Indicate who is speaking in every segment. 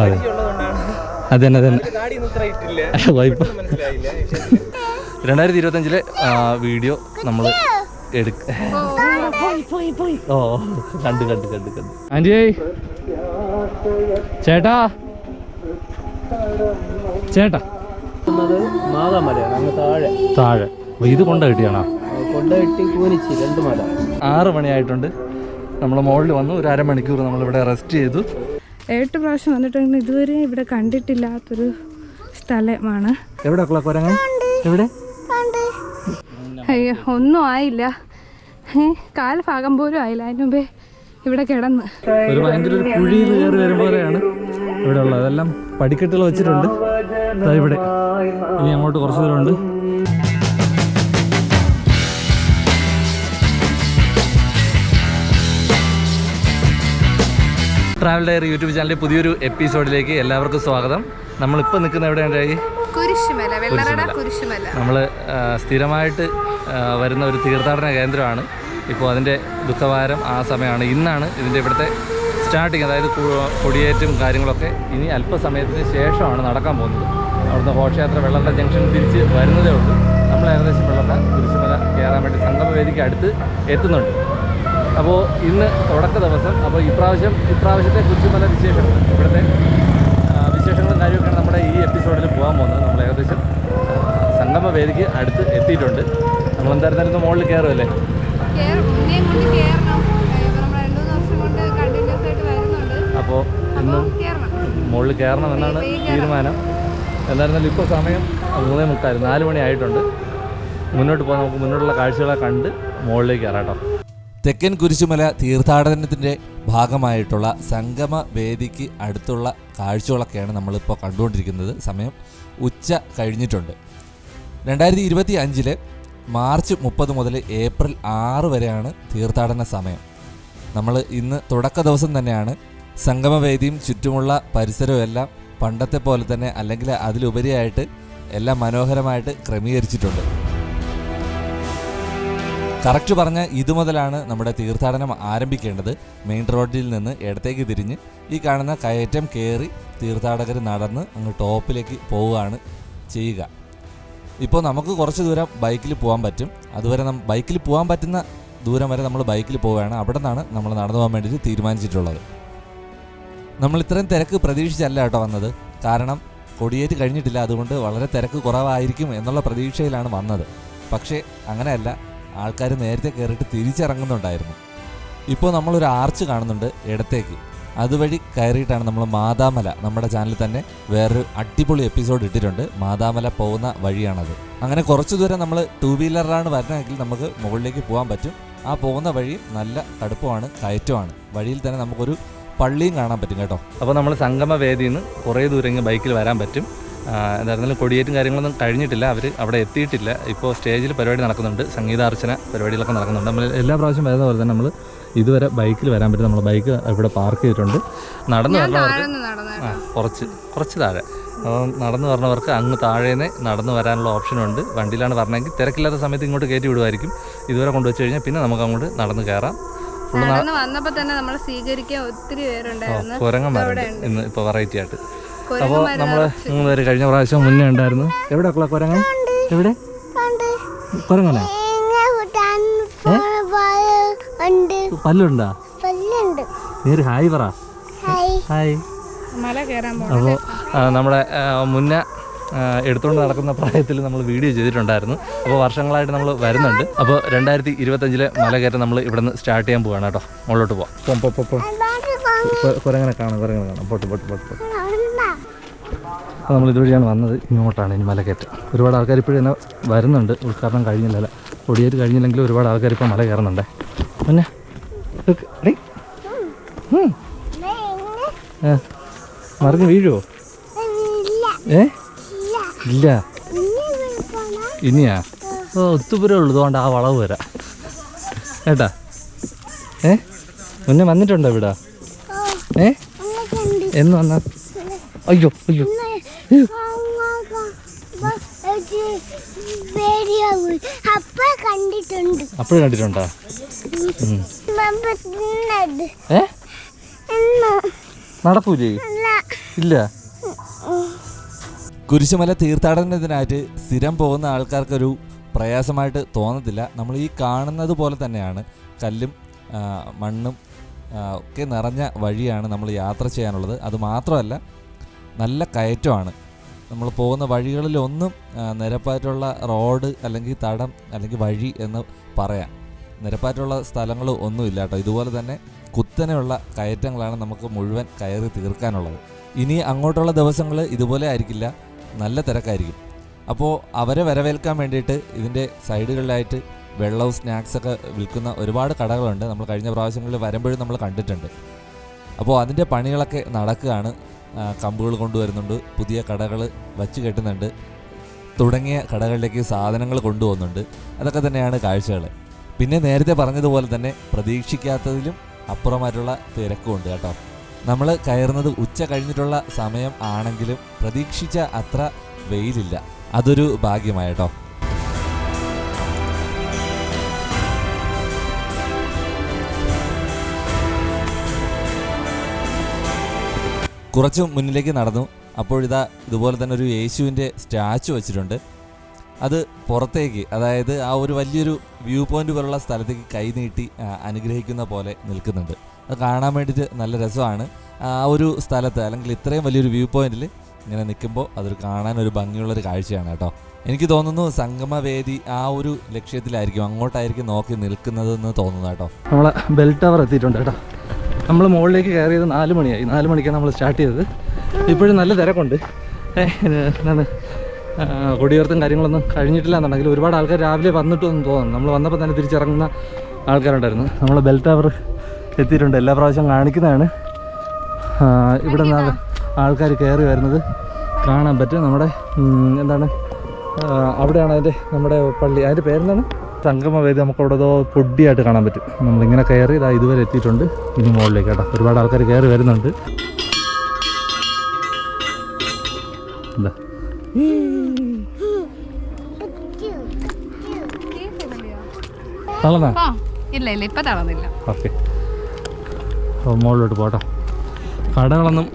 Speaker 1: അതെ.
Speaker 2: ഇത്ര ഇട്ടില്ല.
Speaker 1: വൈപ്പ്.
Speaker 2: മനസ്സിലായില്ല.
Speaker 1: രണ്ടായിരത്തി ഇരുപത്തഞ്ചിലെ വീഡിയോ നമ്മൾ എടുക്ക ഓ കണ്ട് കണ്ട് കണ്ട് കണ്ട്. ആന്റിയേ ചേട്ടാ. ചേട്ടാ.
Speaker 2: താഴെ.
Speaker 1: താഴെ. ഇത് കൊണ്ട കിട്ടിയാണോ? ആറ് മണിയായിട്ടുണ്ട്. നമ്മൾ മുകളിൽ വന്നു ഒരു അരമണിക്കൂർ നമ്മളിവിടെ റെസ്റ്റ് ചെയ്തു.
Speaker 3: ഏട്ട് പ്രാവശ്യം വന്നിട്ടുണ്ടെങ്കിൽ ഇതുവരെ ഇവിടെ കണ്ടിട്ടില്ലാത്തൊരു സ്ഥലമാണ്.
Speaker 1: എവിടെ എവിടെ?
Speaker 3: അയ്യോ ഒന്നും ആയില്ല. കാൽ ഭാഗം പോലും ആയില്ല. അതിന് മുമ്പേ ഇവിടെ കിടന്ന്.
Speaker 1: ഒരു ഭയങ്കര ഒരു കുഴിയിൽ കയറി വരുമ്പോഴാണ് ഇവിടെ ഉള്ളത്. അതെല്ലാം പടിക്കെട്ടുകൾ വെച്ചിട്ടുണ്ട്. ഇവിടെ. ഇനി അങ്ങോട്ട് കുറച്ച് ദൂരമുണ്ട്. ട്രാവൽ ഡയറി യൂട്യൂബ് ചാനലിലെ പുതിയൊരു എപ്പിസോഡിലേക്ക് എല്ലാവർക്കും സ്വാഗതം. നമ്മളിപ്പോൾ നിൽക്കുന്ന എവിടെയാണ്
Speaker 3: കുരിശുമല
Speaker 1: നമ്മൾ സ്ഥിരമായിട്ട് വരുന്ന ഒരു തീർത്ഥാടന കേന്ദ്രമാണ്. ഇപ്പോൾ അതിന്റെ ദുഃഖവാരം ആ സമയമാണ്. ഇന്നാണ് ഇതിന്റെ ഇവിടുത്തെ സ്റ്റാർട്ടിങ് അതായത് കൊടിയേറ്റും കാര്യങ്ങളൊക്കെ ഇനി അല്പസമയത്തിന് ശേഷമാണ് നടക്കാൻ പോകുന്നത്. അവിടുന്ന് ഘോഷയാത്ര വെള്ളത്ത ജംഗ്ഷൻ തിരിച്ച് വരുന്നതേ ഉള്ളൂ. നമ്മൾ ഏകദേശം വെള്ളത്ത കുരിശുമല കയറാൻ വേണ്ടി സംഗമവേദിക്ക് അടുത്ത് എത്തുന്നുണ്ട്. അപ്പോൾ ഇന്ന് തുടക്ക ദിവസം അപ്പോൾ ഇപ്രാവശ്യം ഇപ്രാവശ്യത്തെ കുരിശുമല വിശേഷങ്ങൾ ഇവിടുത്തെ വിശേഷങ്ങളും കാര്യമൊക്കെയാണ് നമ്മുടെ ഈ എപ്പിസോഡിൽ പോകാൻ പോകുന്നത്. നമ്മൾ ഏകദേശം സംഗമ വേദിക്ക് അടുത്ത് എത്തിയിട്ടുണ്ട്. നമ്മൾ എന്തായിരുന്നാലും ഇന്ന് മുകളിൽ കയറുമല്ലേ അപ്പോൾ ഇന്നും മുകളിൽ കയറണം എന്നാണ് തീരുമാനം. എന്തായിരുന്നാലും ഇപ്പോൾ സമയം മൂന്നേ മുക്കാൽ നാല് മണി ആയിട്ടുണ്ട്. മുന്നോട്ട് പോകാൻ നമുക്ക് മുന്നോട്ടുള്ള കാഴ്ചകളെ കണ്ട് മുകളിലേക്ക് കയറാം കേട്ടോ.
Speaker 4: തെക്കൻ കുരിശുമല തീർത്ഥാടനത്തിന്റെ ഭാഗമായിട്ടുള്ള സംഗമ വേദിക്ക് അടുത്തുള്ള കാഴ്ചകളൊക്കെയാണ് നമ്മളിപ്പോൾ കണ്ടുകൊണ്ടിരിക്കുന്നത്. സമയം ഉച്ച കഴിഞ്ഞിട്ടുണ്ട്. രണ്ടായിരത്തി ഇരുപത്തി അഞ്ചിൽ മാർച്ച് മുപ്പത് മുതൽ ഏപ്രിൽ ആറ് വരെയാണ് തീർത്ഥാടന സമയം. നമ്മൾ ഇന്ന് തുടക്ക ദിവസം തന്നെയാണ് സംഗമവേദിയും ചുറ്റുമുള്ള പരിസരവും എല്ലാം പണ്ടത്തെ പോലെ തന്നെ അല്ലെങ്കിൽ അതിലുപരിയായിട്ട് എല്ലാം മനോഹരമായിട്ട് ക്രമീകരിച്ചിട്ടുണ്ട്. കറക്റ്റ് പറഞ്ഞ ഇത് മുതലാണ് നമ്മുടെ തീർത്ഥാടനം ആരംഭിക്കേണ്ടത്. മെയിൻ റോഡിൽ നിന്ന് ഇടത്തേക്ക് തിരിഞ്ഞ് ഈ കാണുന്ന കയറ്റം കയറി തീർത്ഥാടകർ നടന്ന് അങ്ങ് ടോപ്പിലേക്ക് പോവുകയാണ് ചെയ്യുക. ഇപ്പോൾ നമുക്ക് കുറച്ച് ദൂരം ബൈക്കിൽ പോകാൻ പറ്റും. അതുവരെ നം ബൈക്കിൽ പോകാൻ പറ്റുന്ന ദൂരം വരെ നമ്മൾ ബൈക്കിൽ പോവുകയാണ്. അവിടെ നിന്നാണ് നമ്മൾ നടന്നു പോകാൻ വേണ്ടിയിട്ട് തീരുമാനിച്ചിട്ടുള്ളത്. നമ്മൾ ഇത്രയും തിരക്ക് പ്രതീക്ഷിച്ചല്ല കേട്ടോ വന്നത്. കാരണം കൊടിയേറ്റ് കഴിഞ്ഞിട്ടില്ല. അതുകൊണ്ട് വളരെ തിരക്ക് കുറവായിരിക്കും എന്നുള്ള പ്രതീക്ഷയിലാണ് വന്നത്. പക്ഷേ അങ്ങനെയല്ല. ആൾക്കാർ നേരത്തെ കയറിയിട്ട് തിരിച്ചിറങ്ങുന്നുണ്ടായിരുന്നു. ഇപ്പോൾ നമ്മളൊരു ആർച്ച് കാണുന്നുണ്ട് ഇടത്തേക്ക്. അതുവഴി കയറിയിട്ടാണ് നമ്മൾ മാതാമല നമ്മുടെ ചാനലിൽ തന്നെ വേറൊരു അടിപൊളി എപ്പിസോഡ് ഇട്ടിട്ടുണ്ട്. മാതാമല പോകുന്ന വഴിയാണത്. അങ്ങനെ കുറച്ച് ദൂരം നമ്മൾ ടൂ വീലറിലാണ് വരണമെങ്കിൽ നമുക്ക് മുകളിലേക്ക് പോകാൻ പറ്റും. ആ പോകുന്ന വഴി നല്ല കടുപ്പമാണ് കയറ്റമാണ് വഴിയിൽ തന്നെ നമുക്കൊരു പള്ളിയും കാണാൻ പറ്റും കേട്ടോ.
Speaker 1: അപ്പോൾ നമ്മൾ സംഗമ വേദിയിൽ നിന്ന് കുറേ ദൂരം ബൈക്കിൽ വരാൻ പറ്റും. എന്തായിരുന്നാലും കൊടിയേറ്റും കാര്യങ്ങളൊന്നും കഴിഞ്ഞിട്ടില്ല. അവർ അവിടെ എത്തിയിട്ടില്ല. ഇപ്പോൾ സ്റ്റേജിൽ പരിപാടി നടക്കുന്നുണ്ട്. സംഗീതാർച്ചന പരിപാടികളൊക്കെ നടക്കുന്നുണ്ട്. നമ്മൾ എല്ലാ പ്രാവശ്യം വരുന്ന പോലെ തന്നെ നമ്മൾ ഇതുവരെ ബൈക്കിൽ വരാൻ പറ്റും നമ്മൾ ബൈക്ക് ഇവിടെ പാർക്ക് ചെയ്തിട്ടുണ്ട്. നടന്നു വരണവർക്ക് ആ കുറച്ച് കുറച്ച് താഴെ. അപ്പം നടന്നു പറഞ്ഞവർക്ക് അങ്ങ് താഴേന്ന് നടന്നു വരാനുള്ള ഓപ്ഷനുണ്ട് വണ്ടിയിലാണ് പറഞ്ഞെങ്കിൽ തിരക്കില്ലാത്ത സമയത്ത് ഇങ്ങോട്ട് കയറ്റി വിടുമായിരിക്കും. ഇതുവരെ കൊണ്ടുവച്ച് കഴിഞ്ഞാൽ പിന്നെ നമുക്ക് അങ്ങോട്ട് നടന്ന് കയറാം വന്നപ്പോൾ
Speaker 3: നടന്ന് തന്നെ നമ്മൾ സ്വീകരിക്കാൻ ഒത്തിരി പേരുണ്ടായിരുന്നു.
Speaker 1: കുരങ്ങന്മാരുണ്ട്. ഇന്ന് ഇപ്പോൾ വെറൈറ്റി ആയിട്ട്. അപ്പോൾ
Speaker 3: നമ്മൾ
Speaker 1: നമ്മൾ മൂന്ന് പേര് കഴിഞ്ഞ പ്രാവശ്യം മുന്നേ ഉണ്ടായിരുന്നു. എവിടെ കുരങ്ങൻ? എവിടെ? കുരങ്ങനാ? പല്ലുണ്ടാ?
Speaker 5: പല്ലുണ്ട്.
Speaker 1: നേര് ഹായ് പറ. ഹായ്. അപ്പോൾ നമ്മുടെ മുന്നേ എടുത്തുകൊണ്ട് നടക്കുന്ന പ്രായത്തിൽ നമ്മൾ വീഡിയോ ചെയ്തിട്ടുണ്ടായിരുന്നു. അപ്പോൾ വർഷങ്ങളായിട്ട് നമ്മൾ വരുന്നുണ്ട്. അപ്പോൾ രണ്ടായിരത്തി ഇരുപത്തഞ്ചിലെ മലകയറ്റം നമ്മൾ ഇവിടെ നിന്ന് സ്റ്റാർട്ട് ചെയ്യാൻ പോവാണ് കേട്ടോ. മുകളിലോട്ട് പോവാം. പോ, പോ, പോ, പോ. കൊ- കുരങ്ങനെ കാണാം കുരങ്ങനെ കാണാം. പൊട്ട് പൊട്ട് പൊട്ട് പോട്ട്. അപ്പോൾ നമ്മൾ ഇതുവഴിയാണ് വന്നത്. ഇങ്ങോട്ടാണ് ഇനി മലകയറ്റം. ഒരുപാട് ആൾക്കാർ ഇപ്പോഴും തന്നെ വരുന്നുണ്ട്. ഉദ്ഘാടനം കഴിഞ്ഞില്ലല്ല. കൊടിയേറ്റ് കഴിഞ്ഞില്ലെങ്കിൽ ഒരുപാട് ആൾക്കാർ ഇപ്പോൾ മല കയറുന്നുണ്ട്. പിന്നെ മറിഞ്ഞ് വീഴുവോ? ഏ? ഇല്ല. ഇനിയാ? ഓ ഒത്തുപുരം ഉള്ളൂ. അതുകൊണ്ട് ആ വളവ് വരാം. ഏട്ടാ ഏ? മുന്നേ വന്നിട്ടുണ്ടോ ഇവിടെ? ഏ? എന്ന് വന്നാ അയ്യോ അയ്യോ.
Speaker 5: കണ്ടിട്ടുണ്ടോ?
Speaker 1: ഇല്ല.
Speaker 4: കുരിശുമല തീർത്ഥാടനത്തിനായിട്ട് സ്ഥിരം പോകുന്ന ആൾക്കാർക്കൊരു പ്രയാസമായിട്ട് തോന്നത്തില്ല. നമ്മൾ ഈ കാണുന്നത് പോലെ തന്നെയാണ്. കല്ലും മണ്ണും ഒക്കെ നിറഞ്ഞ വഴിയാണ് നമ്മൾ യാത്ര ചെയ്യാനുള്ളത്. അത് മാത്രമല്ല നല്ല കയറ്റമാണ്. നമ്മൾ പോകുന്ന വഴികളിലൊന്നും നിരപ്പായിട്ടുള്ള റോഡ് അല്ലെങ്കിൽ തടം അല്ലെങ്കിൽ വഴി എന്ന് പറയാം. നിരപ്പായിട്ടുള്ള സ്ഥലങ്ങൾ ഒന്നുമില്ല കേട്ടോ. ഇതുപോലെ തന്നെ കുത്തനെയുള്ള കയറ്റങ്ങളാണ് നമുക്ക് മുഴുവൻ കയറി തീർക്കാനുള്ളത്. ഇനി അങ്ങോട്ടുള്ള ദിവസങ്ങൾ ഇതുപോലെ ആയിരിക്കില്ല. നല്ല തിരക്കായിരിക്കും. അപ്പോൾ അവരെ വരവേൽക്കാൻ വേണ്ടിയിട്ട് ഇതിന്റെ സൈഡുകളിലായിട്ട് വെള്ളവും സ്നാക്സൊക്കെ വിൽക്കുന്ന ഒരുപാട് കടകളുണ്ട്. നമ്മൾ കഴിഞ്ഞ പ്രാവശ്യങ്ങളിൽ വരുമ്പോഴും നമ്മൾ കണ്ടിട്ടുണ്ട്. അപ്പോൾ അതിന്റെ പണികളൊക്കെ നടക്കുകയാണ്. കമ്പുകൾ കൊണ്ടുവരുന്നുണ്ട്. പുതിയ കടകൾ വച്ച് കെട്ടുന്നുണ്ട്. തുടങ്ങിയ കടകളിലേക്ക് സാധനങ്ങൾ കൊണ്ടുപോകുന്നുണ്ട്. അതൊക്കെ തന്നെയാണ് കാഴ്ചകൾ. പിന്നെ നേരത്തെ പറഞ്ഞതുപോലെ തന്നെ പ്രതീക്ഷിക്കാത്തതിലും അപ്പുറമായിട്ടുള്ള തിരക്കുമുണ്ട് കേട്ടോ. നമ്മൾ കയറുന്നത് ഉച്ച കഴിഞ്ഞിട്ടുള്ള സമയം ആണെങ്കിലും പ്രതീക്ഷിച്ച അത്ര വെയിലില്ല. അതൊരു ഭാഗ്യമായ കുറച്ച് മുന്നിലേക്ക് നടന്നു. അപ്പോഴിതാ ഇതുപോലെ തന്നെ ഒരു യേശുവിന്റെ സ്റ്റാച്ചു വെച്ചിട്ടുണ്ട്. അത് പുറത്തേക്ക് അതായത് ആ ഒരു വലിയൊരു വ്യൂ പോയിന്റ് പോലുള്ള സ്ഥലത്തേക്ക് കൈ നീട്ടി അനുഗ്രഹിക്കുന്ന പോലെ നിൽക്കുന്നുണ്ട്. അത് കാണാൻ വേണ്ടിയിട്ട് നല്ല രസമാണ്. ആ ഒരു സ്ഥലത്ത് അല്ലെങ്കിൽ ഇത്രയും വലിയൊരു വ്യൂ പോയിന്റിൽ ഇങ്ങനെ നിൽക്കുമ്പോൾ അതൊരു കാണാൻ ഒരു ഭംഗിയുള്ളൊരു കാഴ്ചയാണ് കേട്ടോ. എനിക്ക് തോന്നുന്നു സംഗമവേദി ആ ഒരു ലക്ഷ്യത്തിലായിരിക്കും അങ്ങോട്ടായിരിക്കും നോക്കി നിൽക്കുന്നതെന്ന് തോന്നുന്നു കേട്ടോ.
Speaker 1: നമ്മളെ ബെൽ ടവർ എത്തിയിട്ടുണ്ട് കേട്ടോ. നമ്മൾ മുകളിലേക്ക് കയറിയത് നാല് മണിയായി. നാല് മണിക്കാണ് നമ്മൾ സ്റ്റാർട്ട് ചെയ്തത്. ഇപ്പോഴും നല്ല തിരക്കുണ്ട്. എന്താണ്? കൊടിയേർത്തും കാര്യങ്ങളൊന്നും കഴിഞ്ഞിട്ടില്ല എന്നുണ്ടെങ്കിൽ ഒരുപാട് ആൾക്കാർ രാവിലെ വന്നിട്ടൊന്നും തോന്നുന്നു. നമ്മൾ വന്നപ്പോൾ തന്നെ തിരിച്ചിറങ്ങുന്ന ആൾക്കാരുണ്ടായിരുന്നു. നമ്മൾ ബെൽ ടവർ എത്തിയിട്ടുണ്ട്. എല്ലാ പ്രാവശ്യം കാണിക്കുന്നതാണ്. ഇവിടെ നിന്നാണ് ആൾക്കാർ കയറി വരുന്നത് കാണാൻ പറ്റും. നമ്മുടെ എന്താണ്? അവിടെയാണ് അതിന്റെ നമ്മുടെ പള്ളി. അതിന്റെ പേരെന്താണ്? സംഗമവേദി നമുക്ക് അവിടെ ഏതോ പൊടിയായിട്ട് കാണാൻ പറ്റും. നമ്മളിങ്ങനെ കയറി ഇതാ ഇതുവരെ എത്തിയിട്ടുണ്ട്. ഇനി മുകളിലേക്ക് കേട്ടോ. ഒരുപാട് ആൾക്കാർ കയറി വരുന്നുണ്ട്. എന്താ? തളർന്നാ
Speaker 3: ആ ഇല്ല ഇല്ല ഇപ്പൊ തളർന്നില്ല
Speaker 1: ഓക്കെ. അപ്പോൾ മുകളിലോട്ട് പോട്ടോ. കടകളൊന്നും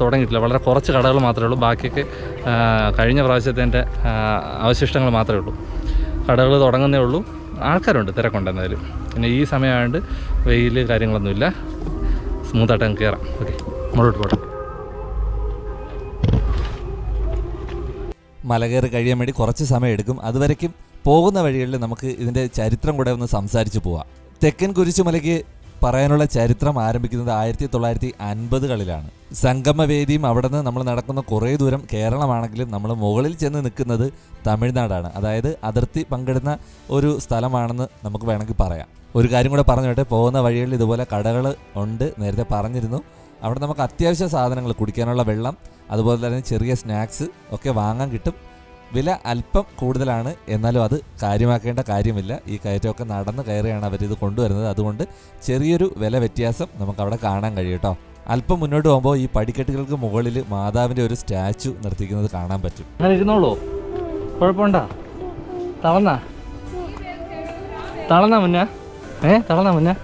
Speaker 1: തുടങ്ങിയിട്ടില്ല. വളരെ കുറച്ച് കടകൾ മാത്രമേ ഉള്ളൂ. ബാക്കിയൊക്കെ കഴിഞ്ഞ പ്രാവശ്യത്തിന്റെ അവശിഷ്ടങ്ങൾ മാത്രമേ ഉള്ളൂ. കടകൾ തുടങ്ങുന്നേ ഉള്ളൂ. ആൾക്കാരുണ്ട് തിരക്കുണ്ട് എന്തായാലും പിന്നെ ഈ സമയമായതുകൊണ്ട് വെയിൽ കാര്യങ്ങളൊന്നുമില്ല. സ്മൂത്തായിട്ട് അങ്ങ് കയറാം ഓക്കെ മുകളോട്ട് പോട്ടെ.
Speaker 4: മല കയറി കഴിയാൻ വേണ്ടി കുറച്ച് സമയം എടുക്കും. അതുവരയ്ക്കും പോകുന്ന വഴികളിൽ നമുക്ക് ഇതിന്റെ ചരിത്രം കൂടെ ഒന്ന് സംസാരിച്ച് പോവാം. തെക്കൻ കുരിശുമലയ്ക്ക് പറയാനുള്ള ചരിത്രം ആരംഭിക്കുന്നത് ആയിരത്തി തൊള്ളായിരത്തി അൻപതുകളിലാണ് സംഗമവേദിയും അവിടെ നിന്ന് നമ്മൾ നടക്കുന്ന കുറേ ദൂരം കേരളമാണെങ്കിലും നമ്മൾ മുകളിൽ ചെന്ന് നിൽക്കുന്നത് തമിഴ്നാടാണ്. അതായത് അതിർത്തി പങ്കിടുന്ന ഒരു സ്ഥലമാണെന്ന് നമുക്ക് വേണമെങ്കിൽ പറയാം. ഒരു കാര്യം കൂടെ പറഞ്ഞു വിട്ടെ പോകുന്ന വഴികളിൽ ഇതുപോലെ കടകൾ ഉണ്ട് നേരത്തെ പറഞ്ഞിരുന്നു. അവിടെ നമുക്ക് അത്യാവശ്യ സാധനങ്ങൾ കുടിക്കാനുള്ള വെള്ളം അതുപോലെ തന്നെ ചെറിയ സ്നാക്സ് ഒക്കെ വാങ്ങാൻ കിട്ടും. വില അല്പം കൂടുതലാണ്. എന്നാലും അത് കാര്യമാക്കേണ്ട കാര്യമില്ല. ഈ കയറ്റമൊക്കെ നടന്ന് കയറിയാണ് അവരിത് കൊണ്ടുവരുന്നത്. അതുകൊണ്ട് ചെറിയൊരു വില വ്യത്യാസം നമുക്ക് അവിടെ കാണാൻ കഴിയും കേട്ടോ അല്പം മുന്നോട്ട് പോകുമ്പോൾ ഈ പടിക്കെട്ടുകൾക്ക് മുകളിൽ മാതാവിന്റെ ഒരു സ്റ്റാച്ചു നിർത്തിക്കുന്നത് കാണാൻ പറ്റും.
Speaker 1: ഇരുന്നോളൂ കുഴപ്പമുണ്ടോ? തളർന്നാ? തളർന്നാ മുന്ന? ഏ തളർന്നാ മുന്ന?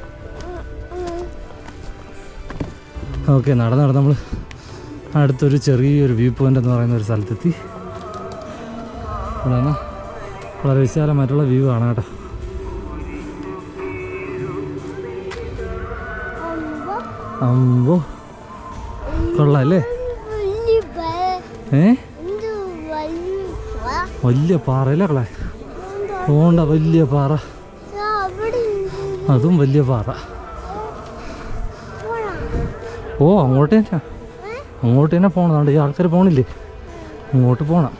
Speaker 1: ഓക്കെ നടന്ന് നടന്ന് നമ്മൾ അടുത്തൊരു ചെറിയൊരു വ്യൂ പോയിന്റ് എന്ന് പറയുന്ന ഒരു സ്ഥലത്തെത്തി. ഇവിടെ നിന്ന് വളരെ വിശാലമായിട്ടുള്ള വ്യൂ ആണ് കേട്ടോ. അമ്പോ. കൊള്ളാല്ലേ? ഏ? വലിയ പാറയല്ലേ കളെ പോണ്ട വലിയ പാറ. അതും വലിയ പാറ. ഓ അങ്ങോട്ട് തന്നെ അങ്ങോട്ട് തന്നെ പോകണം ഈ ആൾക്കാർ പോണില്ലേ? അങ്ങോട്ട് പോകണം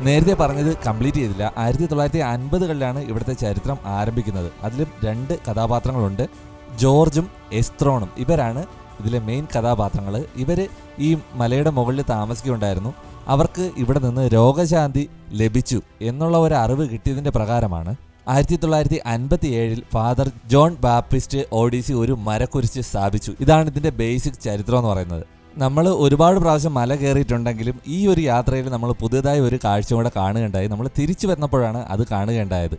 Speaker 4: നേരത്തെ പറഞ്ഞത് കംപ്ലീറ്റ് ചെയ്തില്ല. ആയിരത്തി തൊള്ളായിരത്തി അൻപതുകളിലാണ് ഇവിടുത്തെ ചരിത്രം ആരംഭിക്കുന്നത്. അതിലും രണ്ട് കഥാപാത്രങ്ങളുണ്ട്. ജോർജും എസ്ത്രോണും. ഇവരാണ് ഇതിലെ മെയിൻ കഥാപാത്രങ്ങൾ ഇവർ ഈ മലയുടെ മുകളിൽ താമസിക്കുകയുണ്ടായിരുന്നു. അവർക്ക് ഇവിടെ നിന്ന് രോഗശാന്തി ലഭിച്ചു എന്നുള്ള ഒരു അറിവ് കിട്ടിയതിന്റെ പ്രകാരമാണ്. ആയിരത്തി തൊള്ളായിരത്തി അൻപത്തി ഏഴിൽ ഫാദർ ജോൺ ബാപ്റ്റിസ്റ്റ് ഒഡീസി ഒരു മരക്കുരിശ് സ്ഥാപിച്ചു. ഇതാണ് ഇതിന്റെ ബേസിക് ചരിത്രം എന്ന് പറയുന്നത്. നമ്മൾ ഒരുപാട് പ്രാവശ്യം മല കയറിയിട്ടുണ്ടെങ്കിലും ഈ ഒരു യാത്രയിൽ നമ്മൾ പുതിയതായി ഒരു കാഴ്ച കൂടെ കാണുകയുണ്ടായി. നമ്മൾ തിരിച്ചു വന്നപ്പോഴാണ് അത് കാണുകയുണ്ടായത്.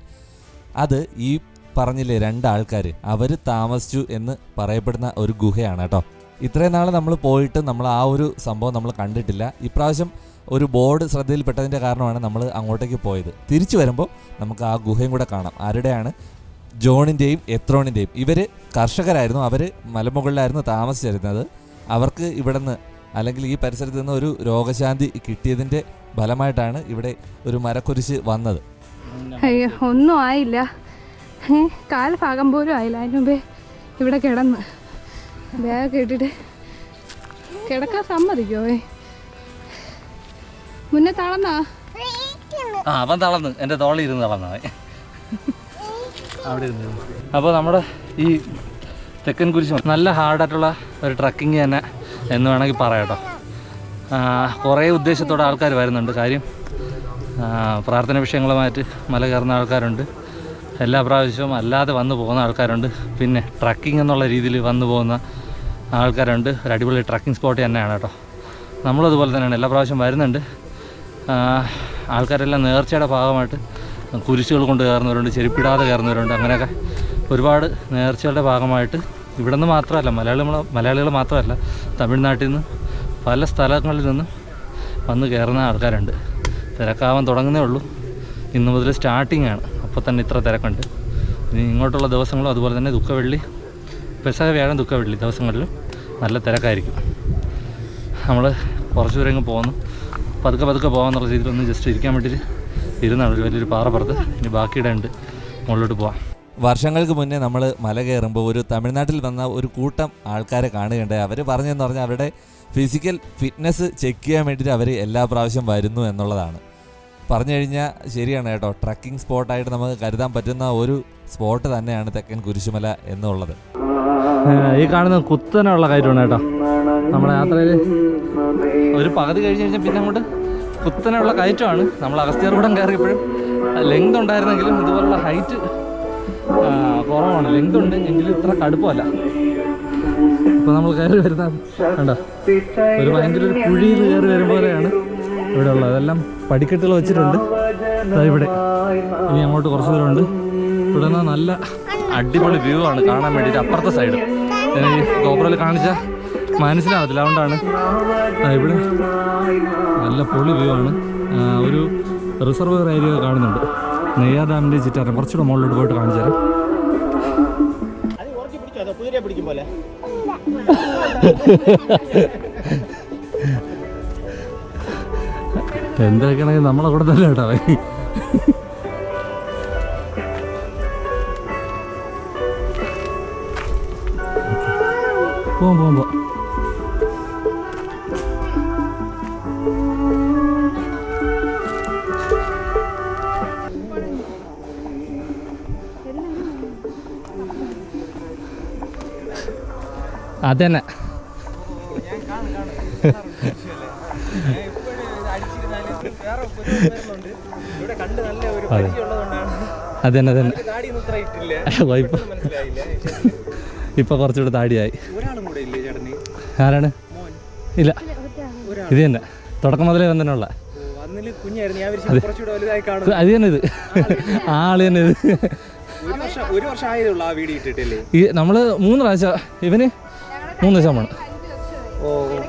Speaker 4: അത് ഈ പറഞ്ഞില്ലേ രണ്ടാൾക്കാർ അവർ താമസിച്ചു എന്ന് പറയപ്പെടുന്ന ഒരു ഗുഹയാണ് കേട്ടോ. ഇത്രയും നാൾ നമ്മൾ പോയിട്ട് നമ്മൾ ആ ഒരു സംഭവം നമ്മൾ കണ്ടിട്ടില്ല. ഇപ്രാവശ്യം ഒരു ബോർഡ് ശ്രദ്ധയിൽപ്പെട്ടതിന്റെ കാരണമാണ് നമ്മൾ അങ്ങോട്ടേക്ക് പോയത്. തിരിച്ചു വരുമ്പോൾ നമുക്ക് ആ ഗുഹയും കൂടെ കാണാം. ആരുടെയാണ്? ജോണിന്റെയും എത്രോണിന്റെയും. ഇവർ കർഷകരായിരുന്നു. അവർ മലമുകളിലായിരുന്നു താമസിച്ചിരുന്നത്. അവർക്ക് ഇവിടുന്ന് അല്ലെങ്കിൽ ഈ പരിസരത്ത് നിന്ന് ഒരു രോഗശാന്തി കിട്ടിയതിന്റെ ഫലമായിട്ടാണ് ഇവിടെ ഒരു മരക്കുരിശ് വന്നത്.
Speaker 3: അയ്യോ ഒന്നും ആയില്ല. കാൽ ഭാഗം പോലും ആയില്ല. അതിന് മുമ്പേ ഇവിടെ കിടന്ന്. ബാഗ് കേട്ടിട്ട് കിടക്കാൻ സമ്മതിക്കോ? മുന്നേ തളന്നാ
Speaker 1: ആ അവൻ തളർന്ന്. എന്റെ തോളിൽ ഇരുന്ന് അവിടെ ഇരുന്ന്. അപ്പോൾ നമ്മുടെ ഈ തെക്കൻ കുരിശ് നല്ല ഹാർഡായിട്ടുള്ള ഒരു ട്രക്കിംഗ് തന്നെ എന്ന് വേണമെങ്കിൽ പറയാം കുറേ ഉദ്ദേശത്തോടെ ആൾക്കാർ വരുന്നുണ്ട്. കാര്യം പ്രാർത്ഥന വിഷയങ്ങളുമായിട്ട് മല കയറുന്ന ആൾക്കാരുണ്ട്. എല്ലാ പ്രാവശ്യവും അല്ലാതെ വന്നു പോകുന്ന ആൾക്കാരുണ്ട്. പിന്നെ ട്രക്കിംഗ് എന്നുള്ള രീതിയിൽ വന്നു പോകുന്ന ആൾക്കാരുണ്ട്. ഒരു അടിപൊളി ട്രക്കിംഗ് സ്പോട്ട് തന്നെയാണ് കേട്ടോ. നമ്മളതുപോലെ തന്നെയാണ്. എല്ലാ പ്രാവശ്യം വരുന്നുണ്ട്. ആൾക്കാരെല്ലാം നേർച്ചയുടെ ഭാഗമായിട്ട് കുരിശുകൾ കൊണ്ട് കയറുന്നവരുണ്ട് ചെരുപ്പിടാതെ കയറുന്നവരുണ്ട്. അങ്ങനെയൊക്കെ ഒരുപാട് നേർച്ചകളുടെ ഭാഗമായിട്ട് ഇവിടെ നിന്ന് മാത്രമല്ല മലയാളി മലയാളികൾ മാത്രമല്ല തമിഴ്നാട്ടിൽ നിന്ന് പല സ്ഥലങ്ങളിൽ നിന്ന് വന്ന് കയറുന്ന ആൾക്കാരുണ്ട്. തിരക്കാവാൻ തുടങ്ങുന്നേ ഉള്ളൂ. ഇന്ന് മുതൽ സ്റ്റാർട്ടിംഗ് ആണ്. അപ്പോൾ തന്നെ ഇത്ര തിരക്കുണ്ട്. ഇനി ഇങ്ങോട്ടുള്ള ദിവസങ്ങളും അതുപോലെ തന്നെ ദുഃഖവെള്ളി പെസക വ്യാഴം ദുഃഖവെള്ളി ദിവസങ്ങളിലും നല്ല തിരക്കായിരിക്കും. നമ്മൾ കുറച്ച് ഇങ്ങ് പോകുന്നു പതുക്കെ പതുക്കെ പോകാമെന്നുള്ള രീതിയിൽ ഒന്ന് ജസ്റ്റ് ഇരിക്കാൻ വേണ്ടിയിട്ട് ഇരുന്നാണ്. ഒരു വലിയൊരു പാറപ്പുറത്ത്. ഇനി ബാക്കിയുടെ ഉണ്ട് മുകളിലോട്ട് പോവാം.
Speaker 4: വർഷങ്ങൾക്ക് മുന്നേ നമ്മൾ മല കയറുമ്പോൾ ഒരു തമിഴ്നാട്ടിൽ വന്ന ഒരു കൂട്ടം ആൾക്കാരെ കാണുകയുണ്ടായി. അവർ പറഞ്ഞതെന്ന് പറഞ്ഞാൽ അവരുടെ ഫിസിക്കൽ ഫിറ്റ്നസ് ചെക്ക് ചെയ്യാൻ വേണ്ടിയിട്ട് അവർ എല്ലാ പ്രാവശ്യം വരുന്നു എന്നുള്ളതാണ്. പറഞ്ഞു കഴിഞ്ഞാൽ ശരിയാണ് കേട്ടോ. ട്രക്കിംഗ് സ്പോട്ടായിട്ട് നമുക്ക് കരുതാൻ പറ്റുന്ന ഒരു സ്പോട്ട് തന്നെയാണ് തെക്കൻ കുരിശുമല എന്നുള്ളത്.
Speaker 1: ഈ കാണുന്ന കുത്തനുള്ള കാര്യമാണ് കേട്ടോ. നമ്മുടെ യാത്രയിൽ ഒരു പകുതി കഴിഞ്ഞ് കഴിഞ്ഞാൽ പിന്നെ അങ്ങോട്ട് കുത്തനുള്ള കയറ്റമാണ്. നമ്മൾ അഗസ്ത്യർകൂടം കയറിയപ്പോഴും ലെങ്ത് ഉണ്ടായിരുന്നെങ്കിലും ഇതുപോലുള്ള ഹൈറ്റ് കുറവാണ്. ലെങ്ത് ഉണ്ട് എങ്കിലും ഇത്ര കടുപ്പമല്ല. ഇപ്പൊ നമ്മൾ കയറി വരുന്ന കണ്ടോ? ഒരു ഭയങ്കര ഒരു കുഴിയിൽ കയറി വരും പോലെയാണ് ഇവിടെ ഉള്ളത്. അതെല്ലാം പടിക്കെട്ടുകൾ വെച്ചിട്ടുണ്ട്. ഇവിടെ. ഇനി അങ്ങോട്ട് കുറച്ച് ദൂരമുണ്ട്. ഇവിടെ നല്ല അടിപൊളി വ്യൂ ആണ് കാണാൻ വേണ്ടിയിട്ട് അപ്പുറത്തെ സൈഡ് ഈ ഗോപുരയിൽ കാണിച്ച മനസ്സിലാവത്തില്ല. അതുകൊണ്ടാണ് ഇവിടെ നല്ല പൊളി വ്യൂ ആണ്. ഒരു റിസർവർ ഏരിയ കാണുന്നുണ്ട്. നെയ്യാർ ഡാമിന്റെ ചുറ്റാരം കുറച്ചുകൂടെ മുകളിലോട്ട് പോയിട്ട് കാണിച്ചു തരാം. എന്തൊക്കെയാണെങ്കിൽ നമ്മളെ കൂടെ തന്നെ കേട്ടോ. അവൻ. പോവാം. അതന്നെ. അതന്നെ അതന്നെ. ഇപ്പൊ കുറച്ചുകൂടെ താടിയായി. ആരാണ്? ഇല്ല. ഇത് തന്നെ. തുടക്കം മുതലേ
Speaker 2: കാണും
Speaker 1: അത്. തന്നെ ഇത്. ആ ആൾ തന്നെ ഇത്. ഈ നമ്മൾ മൂന്ന് പ്രാവശ്യം ഇവന് മൂന്ന് ശതമാനം.
Speaker 2: ഓ.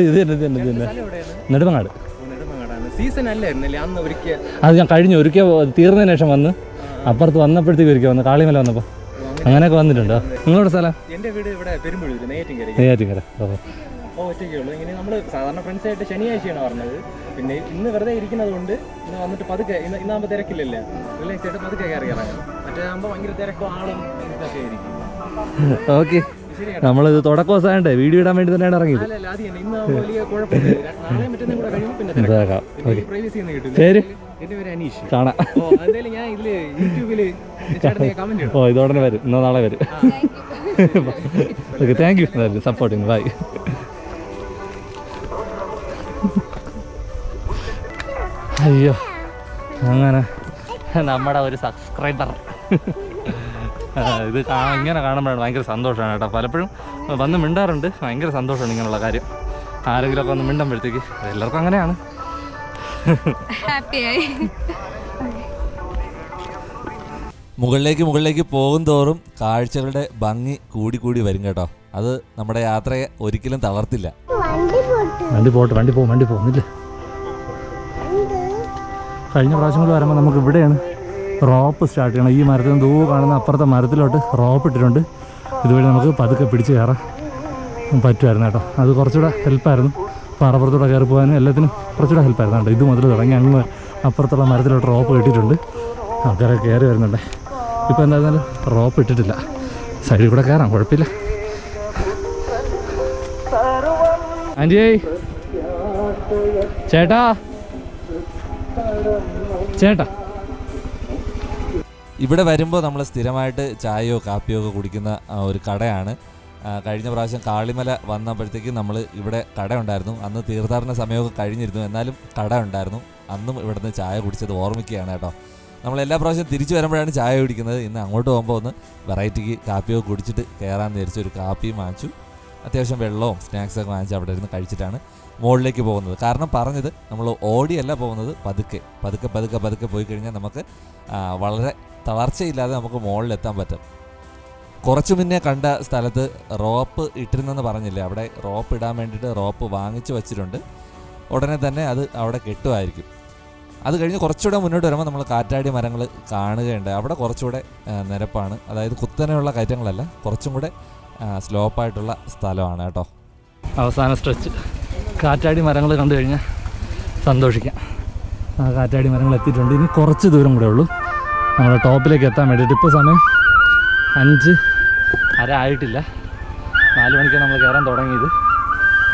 Speaker 3: ഇത്
Speaker 1: തന്നെ ഇത് തന്നെ ഇത് തന്നെ. നെടുമങ്ങാട്.
Speaker 2: സീസൺ അല്ലായിരുന്നല്ലേ അന്ന് ഒരിക്കൽ.
Speaker 1: അത് ഞാൻ കഴിഞ്ഞു ഒരിക്കൽ തീർന്നതിന് ശേഷം വന്ന് അപ്പുറത്ത് വന്നപ്പോഴത്തേക്ക് ഒരിക്കൽ വന്ന് കാളിമല വന്നപ്പോൾ അങ്ങനെയൊക്കെ വന്നിട്ടുണ്ടോ? നിങ്ങളുടെ സ്ഥലം?
Speaker 2: എന്റെ വീട് ഇവിടെ നെയ്യാറ്റിൻകര.
Speaker 1: ഓ
Speaker 2: ഓ. ഒറ്റയ്ക്കേ ഉള്ളൂ. ഇങ്ങനെ നമ്മൾ സാധാരണ ഫ്രണ്ട്സായിട്ട് ശനിയാഴ്ചയാണ് പറഞ്ഞത് പിന്നെ ഇന്ന് വെറുതെ ഇരിക്കുന്നത് കൊണ്ട് ഇന്ന് വന്നിട്ട് പതുക്കെ ഇന്ന് ഇന്നാകുമ്പോൾ തിരക്കില്ലല്ലേ? റിലാക്സ് ആയിട്ട് പതുക്കെ കയറി ഇറങ്ങാം. മറ്റേ ആകുമ്പോൾ ഭയങ്കര തിരക്കും ആളും ഇതൊക്കെ ആയിരിക്കും.
Speaker 1: ഓക്കെ. നമ്മളിത് തുടക്കം ദിവസമായിട്ട് വീഡിയോ ഇടാൻ വേണ്ടി തന്നെയാണ് ഇറങ്ങിയത്.
Speaker 2: അല്ല അല്ല അത് തന്നെ ഇന്ന് ആകുമ്പോൾ വലിയ കുഴപ്പമില്ല നാളെ മറ്റേ കൂടെ കഴിയുമ്പോൾ പിന്നെ
Speaker 1: ഇതാക്കാം.
Speaker 2: തിരക്കാം പ്രൈവസി ഒന്നും കിട്ടില്ല.
Speaker 1: പേര്?
Speaker 2: എന്റെ അനീഷ്.
Speaker 1: കാണാം.
Speaker 2: ഓ എന്തായാലും ഞാൻ ഇതിൽ യൂട്യൂബിൽ ചേട്ടൻ കമന്റ് ഇടും.
Speaker 1: ഓ ഇതോടനെ വരും. ഇന്നോ നാളെ വരും. Okay thank you supporting bye അയ്യോ അങ്ങനെ. നമ്മുടെ ഒരു സബ്സ്ക്രൈബർ ഇത് കാണാൻ ഇങ്ങനെ കാണുമ്പോഴാണ് ഭയങ്കര സന്തോഷമാണ് കേട്ടോ. പലപ്പോഴും വന്ന് മിണ്ടാറുണ്ട്. ഭയങ്കര സന്തോഷമാണ് ഇങ്ങനെയുള്ള കാര്യം. ആരെങ്കിലുമൊക്കെ വന്ന് മിണ്ടുമ്പോഴത്തേക്ക് എല്ലാവർക്കും അങ്ങനെയാണ്.
Speaker 3: ഹാപ്പിയായി
Speaker 4: മുകളിലേക്ക് മുകളിലേക്ക് പോകും തോറും കാഴ്ചകളുടെ ഭംഗി കൂടി കൂടി വരും കേട്ടോ. അത് നമ്മുടെ യാത്രയെ ഒരിക്കലും തളർത്തില്ല.
Speaker 5: വണ്ടി പോട്ട്.
Speaker 1: വണ്ടി പോട്ടെ വണ്ടി പോകും വണ്ടി പോകുന്നില്ല കഴിഞ്ഞ പ്രാവശ്യം കൂടി വരുമ്പോൾ നമുക്ക് ഇവിടെയാണ് റോപ്പ് സ്റ്റാർട്ട് ചെയ്യണം. ഈ മരത്തിൽ നിന്ന് ദൂ കാണുന്ന അപ്പുറത്തെ മരത്തിലോട്ട് റോപ്പ് ഇട്ടിട്ടുണ്ട്. ഇതുവഴി നമുക്ക് പതുക്കെ പിടിച്ച് കയറാൻ പറ്റുമായിരുന്നു കേട്ടോ. അത് കുറച്ചുകൂടെ ഹെൽപ്പായിരുന്നു പാറപ്പുറത്തൂടെ കയറി പോകാനും എല്ലാത്തിനും കുറച്ചുകൂടെ ഹെൽപ്പായിരുന്നു കേട്ടോ. ഇത് മുതൽ തുടങ്ങി അങ്ങ് അപ്പുറത്തുള്ള മരത്തിലോട്ട് റോപ്പ് കെട്ടിയിട്ടുണ്ട്. ആൾക്കാരെ കയറി വരുന്നുണ്ട്. ഇപ്പോൾ എന്തായിരുന്നാലും റോപ്പ് ഇട്ടിട്ടില്ല. സൈഡിൽ കൂടെ കയറാം കുഴപ്പമില്ല. ആന്റിയേ ചേട്ടാ. ചേട്ടാ.
Speaker 4: ഇവിടെ വരുമ്പോൾ നമ്മൾ സ്ഥിരമായിട്ട് ചായയോ കാപ്പിയോ ഒക്കെ കുടിക്കുന്ന ഒരു കടയാണ്. കഴിഞ്ഞ പ്രാവശ്യം കാളിമല വന്നപ്പോഴത്തേക്ക് നമ്മൾ ഇവിടെ കട ഉണ്ടായിരുന്നു. അന്ന് തീർത്ഥാടന സമയമൊക്കെ കഴിഞ്ഞിരുന്നു. എന്നാലും കട ഉണ്ടായിരുന്നു. അന്നും ഇവിടുന്ന് ചായ കുടിച്ചത് ഓർമ്മിക്കുകയാണ് കേട്ടോ. നമ്മൾ എല്ലാ പ്രാവശ്യം തിരിച്ചു വരുമ്പോഴാണ് ചായ കുടിക്കുന്നത്. ഇന്ന് അങ്ങോട്ട് പോകുമ്പോൾ ഒന്ന് വെറൈറ്റിക്ക് കാപ്പിയോ കുടിച്ചിട്ട് കയറാൻ വിചാരിച്ചു ഒരു കാപ്പിയും വാങ്ങിച്ചു. അത്യാവശ്യം വെള്ളവും സ്നാക്സൊക്കെ വാങ്ങിച്ച് അവിടെ ഇരുന്ന് കഴിച്ചിട്ടാണ്. മുകളിലേക്ക് പോകുന്നത്. കാരണം പറഞ്ഞത് നമ്മൾ ഓടിയല്ല പോകുന്നത് പതുക്കെ. പതുക്കെ പതുക്കെ പതുക്കെ പോയി കഴിഞ്ഞാൽ നമുക്ക് വളരെ തളർച്ചയില്ലാതെ നമുക്ക് മുകളിലെത്താൻ പറ്റും. കുറച്ച് മുന്നേ കണ്ട സ്ഥലത്ത് റോപ്പ് ഇട്ടിരുന്നെന്ന് പറഞ്ഞില്ലേ? അവിടെ റോപ്പ് ഇടാൻ വേണ്ടിയിട്ട് റോപ്പ് വാങ്ങിച്ചു വച്ചിട്ടുണ്ട്. ഉടനെ തന്നെ അത് അവിടെ കെട്ടുമായിരിക്കും. അത് കഴിഞ്ഞ് കുറച്ചുകൂടെ മുന്നോട്ട് വരുമ്പോൾ നമ്മൾ കാറ്റാടി മരങ്ങൾ കാണുകയുണ്ട് അവിടെ കുറച്ചുകൂടെ നിരപ്പാണ്. അതായത് കുത്തനെയുള്ള കയറ്റങ്ങളല്ല കുറച്ചും കൂടെ സ്ലോപ്പായിട്ടുള്ള സ്ഥലമാണ് കേട്ടോ.
Speaker 1: അവസാന സ്ട്രെച്ച് കാറ്റാടി മരങ്ങൾ കണ്ടു കഴിഞ്ഞാൽ സന്തോഷിക്കാം. ആ കാറ്റാടി മരങ്ങൾ എത്തിയിട്ടുണ്ട്. ഇനി കുറച്ച് ദൂരം കൂടെ ഉള്ളൂ. നമ്മുടെ ടോപ്പിലേക്ക് എത്താൻ വേണ്ടിയിട്ട് ഇപ്പോൾ സമയം അഞ്ച് അര ആയിട്ടില്ല. നാല് മണിക്കാണ് നമ്മൾ കയറാൻ തുടങ്ങിയത്.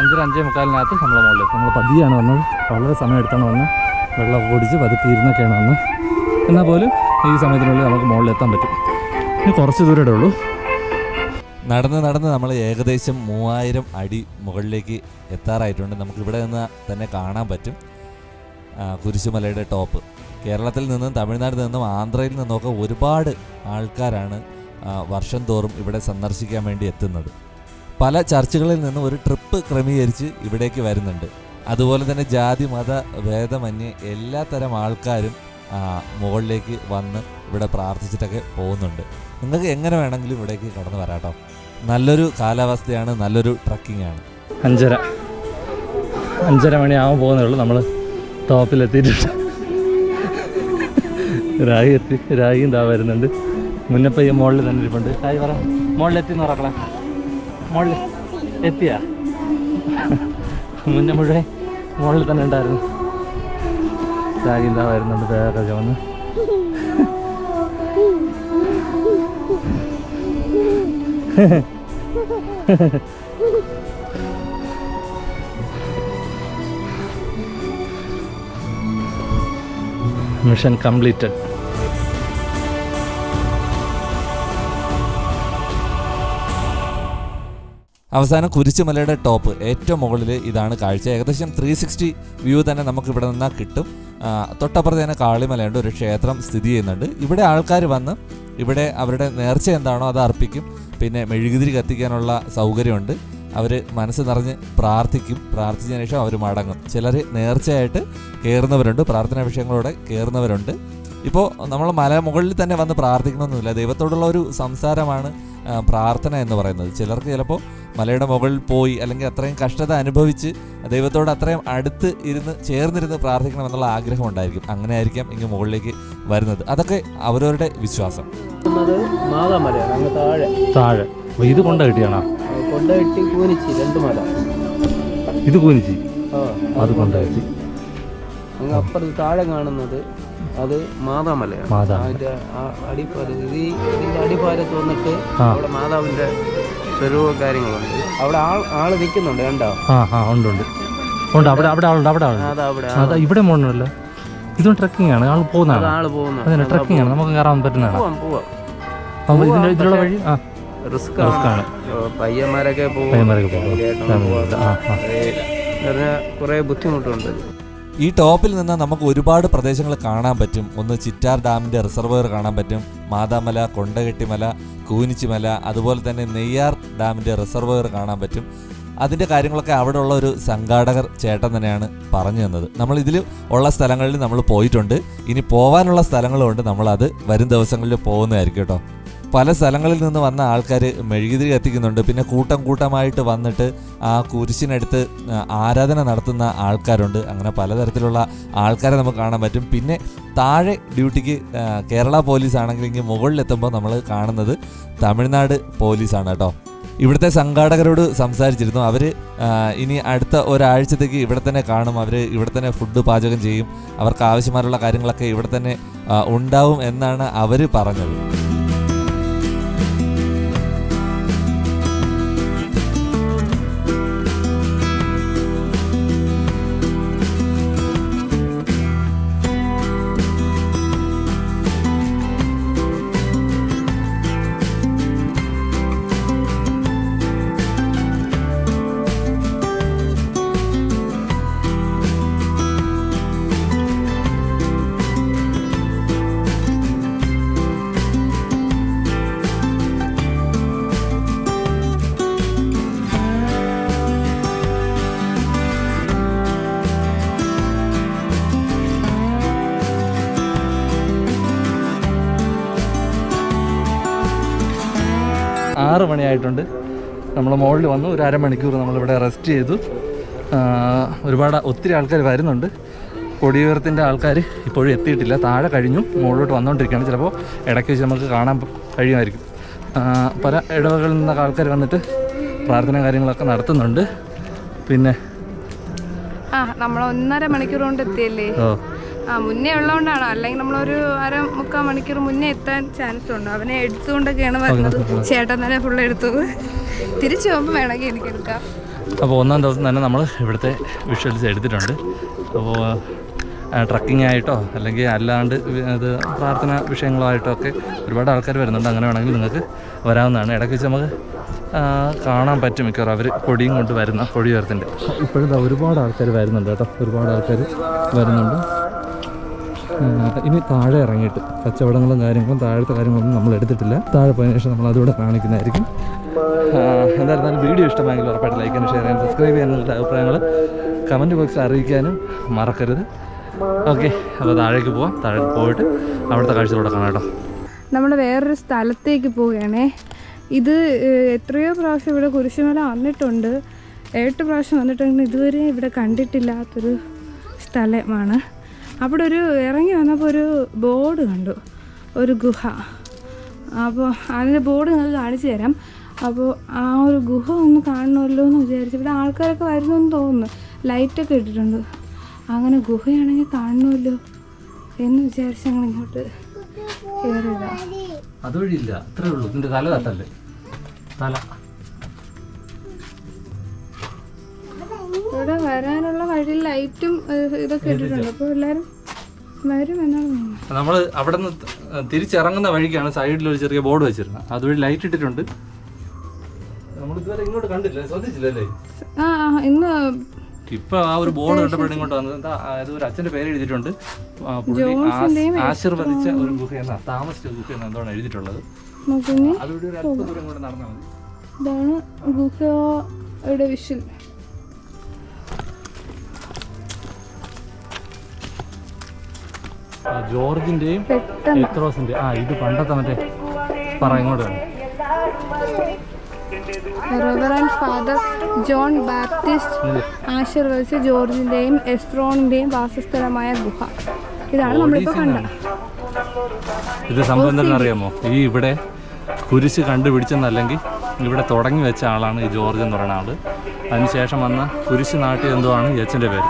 Speaker 1: അഞ്ചര അഞ്ചേ മുക്കാലിനകത്ത് നമ്മൾ മുകളിൽ നമ്മൾ പതിയാണ് വന്നത്. വളരെ സമയം എടുത്താണ് വന്ന് വെള്ളം ഓടിച്ച് പതുക്കെ ഇരുന്നൊക്കെയാണ് വന്ന് എന്നാൽ പോലും ഈ സമയത്തിനുള്ളിൽ നമുക്ക് മുകളിൽ എത്താൻ പറ്റും. ഇനി കുറച്ച് ദൂരമേ ഉള്ളൂ.
Speaker 4: നടന്ന് നടന്ന് നമ്മൾ ഏകദേശം മൂവായിരം അടി മുകളിലേക്ക് എത്താറായിട്ടുണ്ട്. നമുക്കിവിടെ നിന്ന് തന്നെ കാണാൻ പറ്റും. കുരിശുമലയുടെ ടോപ്പ് കേരളത്തിൽ നിന്നും തമിഴ്നാട്ടിൽ നിന്നും ആന്ധ്രയിൽ നിന്നൊക്കെ ഒരുപാട് ആൾക്കാരാണ് വർഷം തോറും ഇവിടെ സന്ദർശിക്കാൻ വേണ്ടി എത്തുന്നത്. പല ചർച്ചുകളിൽ നിന്നും ഒരു ട്രിപ്പ് ക്രമീകരിച്ച് ഇവിടേക്ക് വരുന്നുണ്ട്. അതുപോലെ തന്നെ ജാതി മത ഭേദമന്യേ എല്ലാ തരം ആൾക്കാരും മുകളിലേക്ക് വന്ന് ഇവിടെ പ്രാർത്ഥിച്ചിട്ടൊക്കെ പോകുന്നുണ്ട്. നിങ്ങൾക്ക് എങ്ങനെ വേണമെങ്കിലും ഇവിടേക്ക് കടന്നു വരാട്ടോ നല്ലൊരു കാലാവസ്ഥയാണ് നല്ലൊരു ട്രക്കിംഗ് ആണ്.
Speaker 1: അഞ്ചര. അഞ്ചര മണിയാവാൻ പോകുന്നേ ഉള്ളൂ. നമ്മൾ ടോപ്പിലെത്തിയിട്ടുണ്ട് രായി എത്തി രായി എന്താ വരുന്നുണ്ട്. മുന്നപ്പയ്യ മുകളിൽ തന്നെ ഇരിപ്പുണ്ട്. രാഗി പറ മുകളിലെത്തി എന്ന് പറക്കളെ മുകളിൽ എത്തിയാ? മുന്നേ മുഴുവൻ മുകളിൽ തന്നെ ഉണ്ടായിരുന്നു. രായി എന്താ വരുന്നുണ്ട് വേറെ ചുവന്ന് മിഷൻ കംപ്ലീറ്റഡ്
Speaker 4: അവസാനം കുരിശുമലയുടെ ടോപ്പ് ഏറ്റവും മുകളിൽ ഇതാണ് കാഴ്ച. ഏകദേശം ത്രീ സിക്സ്റ്റി വ്യൂ തന്നെ നമുക്ക് ഇവിടെ നിന്നാൽ കിട്ടും. തൊട്ടപ്പുറത്ത് തന്നെ കാളിമലയുണ്ട് ഒരു ക്ഷേത്രം സ്ഥിതി ചെയ്യുന്നുണ്ട്. ഇവിടെ ആൾക്കാർ വന്ന് ഇവിടെ അവരുടെ നേർച്ച എന്താണോ അത് അർപ്പിക്കും. പിന്നെ മെഴുകുതിരി കത്തിക്കാനുള്ള സൗകര്യമുണ്ട്. അവർ മനസ്സ് നിറഞ്ഞ് പ്രാർത്ഥിക്കും. പ്രാർത്ഥിച്ചതിന് ശേഷം അവർ മടങ്ങും. ചിലർ നേർച്ചയായിട്ട് കയറുന്നവരുണ്ട് പ്രാർത്ഥനാ വിഷയങ്ങളോടെ കയറുന്നവരുണ്ട്. ഇപ്പോൾ നമ്മൾ മല മുകളിൽ തന്നെ വന്ന് പ്രാർത്ഥിക്കണമെന്നില്ല ദൈവത്തോടുള്ള ഒരു സംസാരമാണ് പ്രാർത്ഥന എന്ന് പറയുന്നത്. ചിലർക്ക് ചിലപ്പോൾ മലയുടെ മുകളിൽ പോയി അല്ലെങ്കിൽ അത്രയും കഷ്ടത അനുഭവിച്ച് ദൈവത്തോട് അത്രയും അടുത്ത് ഇരുന്ന് ചേർന്നിരുന്ന് പ്രാർത്ഥിക്കണം എന്നുള്ള ആഗ്രഹം ഉണ്ടായിരിക്കും. അങ്ങനെ ആയിരിക്കാം ഇങ്ങ് മുകളിലേക്ക് വരുന്നത്. അതൊക്കെ അവരവരുടെ വിശ്വാസം.
Speaker 2: താഴെ.
Speaker 1: ഇത് കൊണ്ട കിട്ടിയാണോ?
Speaker 2: കൂനിച്ചി രണ്ട് മല.
Speaker 1: ഇത് കൂനിച്ചി?
Speaker 2: ആ
Speaker 1: അത് കൊണ്ട കിട്ടി.
Speaker 2: അങ്ങ് അപ്പുറത്ത് താഴെ കാണുന്നത് അത് മാതാമലയാണ്.
Speaker 1: മാതാമല.
Speaker 2: അതിന്റെ അടിപ്പാലം ഇത് ഇതിന്റെ അടിപ്പാലത്ത് വന്നിട്ട്. അവിടെ മാതാവിന്റെ സ്വരൂപ കാര്യങ്ങളുണ്ട്. അവിടെ ആൾ ആൾ നിൽക്കുന്നുണ്ട് കണ്ടോ?
Speaker 1: ഉണ്ട് ഉണ്ട്. ഉണ്ട് അവിടെ അവിടെ ആളുണ്ട് അവിടെ ആളുണ്ട്. ഇവിടെ പോകണമല്ലോ ഇതും ട്രക്കിംഗ് ആണ് ആൾ പോകുന്നതാണ്
Speaker 2: ആൾ പോകുന്നു
Speaker 1: അതന്നെ ട്രക്കിംഗ് ആണ് നമുക്ക് കയറാൻ പറ്റുന്നതാണ് ഇതിന്റെ ഇതിലുള്ള വഴി ആ.
Speaker 2: റിസ്ക്
Speaker 1: ആണ്.
Speaker 2: പയ്യന്മാരൊക്കെ പോകും.
Speaker 1: പയ്യന്മാരൊക്കെ പോകും.
Speaker 2: കുറേ ബുദ്ധിമുട്ടുണ്ട്.
Speaker 4: ഈ ടോപ്പിൽ നിന്ന് നമുക്ക് ഒരുപാട് പ്രദേശങ്ങൾ കാണാൻ പറ്റും. ഒന്ന് ചിറ്റാർ ഡാമിന്റെ റിസർവയർ കാണാൻ പറ്റും. മാതാമല കൊണ്ടകെട്ടിമല കൂനിച്ചിമല അതുപോലെ തന്നെ നെയ്യാർ ഡാമിന്റെ റിസർവയർ കാണാൻ പറ്റും. അതിന്റെ കാര്യങ്ങളൊക്കെ അവിടെ ഉള്ള ഒരു സംഘാടകർ ചേട്ടൻ തന്നെയാണ് പറഞ്ഞു തന്നത്. നമ്മൾ ഇതിൽ ഉള്ള സ്ഥലങ്ങളിൽ നമ്മൾ പോയിട്ടുണ്ട്. ഇനി പോകാനുള്ള സ്ഥലങ്ങളുമുണ്ട് നമ്മളത് വരും ദിവസങ്ങളിൽ പോകുന്നതായിരിക്കും കേട്ടോ. പല സ്ഥലങ്ങളിൽ നിന്ന് വന്ന ആൾക്കാർ മെഴുകുതിരി കത്തിക്കുന്നുണ്ട്. പിന്നെ കൂട്ടം കൂട്ടമായിട്ട് വന്നിട്ട് ആ കുരിശിനടുത്ത് ആരാധന നടത്തുന്ന ആൾക്കാരുണ്ട്. അങ്ങനെ പലതരത്തിലുള്ള ആൾക്കാരെ നമുക്ക് കാണാൻ പറ്റും. പിന്നെ താഴെ ഡ്യൂട്ടിക്ക് കേരള പോലീസ് ആണെങ്കിൽ ഇങ്ങനെ മുകളിലെത്തുമ്പോൾ നമ്മൾ കാണുന്നത് തമിഴ്നാട് പോലീസാണ് കേട്ടോ. ഇവിടുത്തെ സംഘാടകരോട് സംസാരിച്ചിരുന്നു. അവർ ഇനി അടുത്ത ഒരാഴ്ചത്തേക്ക് ഇവിടെ തന്നെ കാണും. അവർ ഇവിടെ തന്നെ ഫുഡ് പാചകം ചെയ്യും. അവർക്ക് ആവശ്യമായുള്ള കാര്യങ്ങളൊക്കെ ഇവിടെ തന്നെ ഉണ്ടാവും എന്നാണ് അവർ പറഞ്ഞത്.
Speaker 1: ആറ് മണിയായിട്ടുണ്ട്. നമ്മൾ മുകളിൽ വന്നു. ഒരു അരമണിക്കൂർ നമ്മളിവിടെ റെസ്റ്റ് ചെയ്തു. ഒരുപാട് ഒത്തിരി ആൾക്കാർ വരുന്നുണ്ട്. കൊടിയുയർത്തിന്റെ ആൾക്കാർ ഇപ്പോഴും എത്തിയിട്ടില്ല. താഴെ കഴിഞ്ഞു. മുകളിലോട്ട് വന്നുകൊണ്ടിരിക്കുകയാണ് ചിലപ്പോൾ ഇടയ്ക്ക് വെച്ച് നമുക്ക് കാണാൻ കഴിയുമായിരിക്കും. പല ഇടവകളിൽ നിന്നൊക്കെ ആൾക്കാർ വന്നിട്ട് പ്രാർത്ഥന കാര്യങ്ങളൊക്കെ നടത്തുന്നുണ്ട്. പിന്നെ
Speaker 3: ആ നമ്മൾ ഒന്നര മണിക്കൂർ കൊണ്ട് എത്തിയല്ലേ?
Speaker 1: ഓ.
Speaker 3: ആ മുന്നേ ഉള്ളതുകൊണ്ടാണ്. അല്ലെങ്കിൽ നമ്മളൊരു അര മുക്കാൽ മണിക്കൂർ മുന്നേ എത്താൻ ചാൻസ് ഉണ്ട്. അവനെ എടുത്തുകൊണ്ടൊക്കെയാണ് വരുന്നത്. ചേട്ടൻ തന്നെ ഫുള്ള് എടുത്തത്. തിരിച്ചു പോകുമ്പോൾ വേണമെങ്കിൽ എനിക്ക് എടുക്കാം.
Speaker 1: അപ്പോൾ ഒന്നാം ദിവസം തന്നെ നമ്മൾ ഇവിടുത്തെ വിഷ്വൽസ് എടുത്തിട്ടുണ്ട്. അപ്പോൾ ട്രക്കിംഗ് ആയിട്ടോ അല്ലെങ്കിൽ അല്ലാണ്ട് ഇത് അത് പ്രാർത്ഥന വിഷയങ്ങളോ ആയിട്ടോ ഒക്കെ ഒരുപാട് ആൾക്കാർ വരുന്നുണ്ട്. അങ്ങനെ വേണമെങ്കിൽ നിങ്ങൾക്ക് വരാവുന്നതാണ്. ഇടയ്ക്ക് വെച്ച് നമുക്ക് കാണാൻ പറ്റും മിക്കവാറും. അവർ കൊടിയും കൊണ്ട് വരുന്ന കൊടിയുയർത്തിന്റെ ഇപ്പോഴത്തെ ഒരുപാട് ആൾക്കാർ വരുന്നുണ്ട് കേട്ടോ. ഒരുപാട് ആൾക്കാർ വരുന്നുണ്ട്. ഇനി താഴെ ഇറങ്ങിയിട്ട് കച്ചവടങ്ങളും കാര്യങ്ങളും താഴത്തെ കാര്യങ്ങളൊന്നും നമ്മൾ എടുത്തിട്ടില്ല. താഴെ പോയതിനു ശേഷം നമ്മൾ അതുകൂടെ കാണിക്കുന്നതായിരിക്കും. എന്തായിരുന്നാലും വീഡിയോ ഇഷ്ടമായെങ്കിൽ ഉറപ്പായിട്ട് ലൈക്ക് ചെയ്യാനും ഷെയർ ചെയ്യാനും സബ്സ്ക്രൈബ് ചെയ്യാനും നിങ്ങളുടെ അഭിപ്രായങ്ങൾ കമന്റ് ബോക്സിൽ അറിയിക്കാനും മറക്കരുത്. ഓക്കെ അപ്പോൾ താഴേക്ക് പോവാം. താഴേക്ക് പോയിട്ട് അവിടുത്തെ കാഴ്ചകളോടെ കാണാം കേട്ടോ.
Speaker 3: നമ്മൾ വേറൊരു സ്ഥലത്തേക്ക് പോവുകയാണേ. ഇത് എത്രയോ പ്രാവശ്യം ഇവിടെ കുരിശുമല വന്നിട്ടുണ്ട്. എട്ട് പ്രാവശ്യം വന്നിട്ടുണ്ടെങ്കിൽ ഇതുവരെ ഇവിടെ കണ്ടിട്ടില്ലാത്തൊരു സ്ഥലമാണ്. അവിടെ ഒരു ഇറങ്ങി വന്നപ്പോൾ ഒരു ബോർഡ് കണ്ടു. ഒരു ഗുഹ. അപ്പോൾ അതിന്റെ ബോർഡ് നിങ്ങൾക്ക് കാണിച്ചു തരാം. അപ്പോൾ ആ ഒരു ഗുഹ ഒന്ന് കാണണമല്ലോ എന്ന് വിചാരിച്ചു ഇവിടെ ആൾക്കാരൊക്കെ വരുന്നു എന്ന് തോന്നുന്നു. ലൈറ്റൊക്കെ ഇട്ടിട്ടുണ്ട്. അങ്ങനെ ഗുഹയാണെങ്കിൽ കാണണമല്ലോ എന്ന് വിചാരിച്ച് ഞങ്ങൾ ഇങ്ങോട്ട് കയറിയതാണ്
Speaker 1: അതുവഴിയില്ല. അത്രേ ഉള്ളൂ. ഇതിന്റെ തല തട്ടല്ലേ? തല.
Speaker 3: വഴി ലൈറ്റും ഇതൊക്കെ ഇട്ടിട്ടുണ്ട്. അപ്പോൾ എല്ലാവരും വരും എന്നാണ്
Speaker 1: നമ്മൾ അവിടെ നിന്ന് തിരിച്ചിറങ്ങുന്ന വഴിക്കാണ് സൈഡിൽ ഒരു ചെറിയ ബോർഡ് വെച്ചിരുന്നത് അതുവഴി ലൈറ്റ് ഇട്ടിട്ടുണ്ട്. നമ്മൾ ഇതുവരെ ഇങ്ങോട്ട് കണ്ടില്ല ശ്രദ്ധിച്ചില്ലല്ലേ?
Speaker 3: ആ ഇന്ന്
Speaker 1: ഇപ്പൊ ആ ഒരു ബോർഡ് കണ്ടപ്പോഴും ഇങ്ങോട്ട് വന്നത്. എന്താ ഒരു അച്ഛന്റെ പേര് എഴുതിയിട്ടുണ്ട്. ആശീർവദിച്ച ഒരു ഗുഹ എന്നാ താമസിച്ച ഗുഹ എന്നാ എന്താണ് എഴുതിയിട്ടുള്ളത്. അതുവഴി ഒരു അല്പ ദൂരം കൂടെ നടന്നാൽ മതി.
Speaker 3: ഇതാണ് ഗുഹയുടെ വിഷൽ
Speaker 1: ജോർജിന്റെയും എത്രോസിന്റെ ആ ഇത് പണ്ടത്തെ മറ്റേ പറ ഇങ്ങോട്ട് വേണം
Speaker 3: റെവറൻഡ് ഫാദർ ജോൺ ബാപ്റ്റിസ്റ്റ് ആശീർവദിച്ച ജോർജിന്റെയും എസ്ട്രോണിന്റെയും വാസസ്ഥലമായ ഗുഹ. ഇതാണ് നമ്മളിപ്പോൾ കണ്ടത്
Speaker 1: ഇത് സംഭവം എന്താണെന്ന് അറിയാമോ? ഈ ഇവിടെ കുരിശ് കണ്ടുപിടിച്ചെന്നല്ലെങ്കിൽ ഇവിടെ തുടങ്ങി വെച്ച ആളാണ് ഈ ജോർജ് എന്ന് പറയുന്ന ആൾ. അതിനുശേഷം വന്ന കുരിശ് നാട്ടി എന്തോ ആണ് ഈ അച്ഛന്റെ പേര്?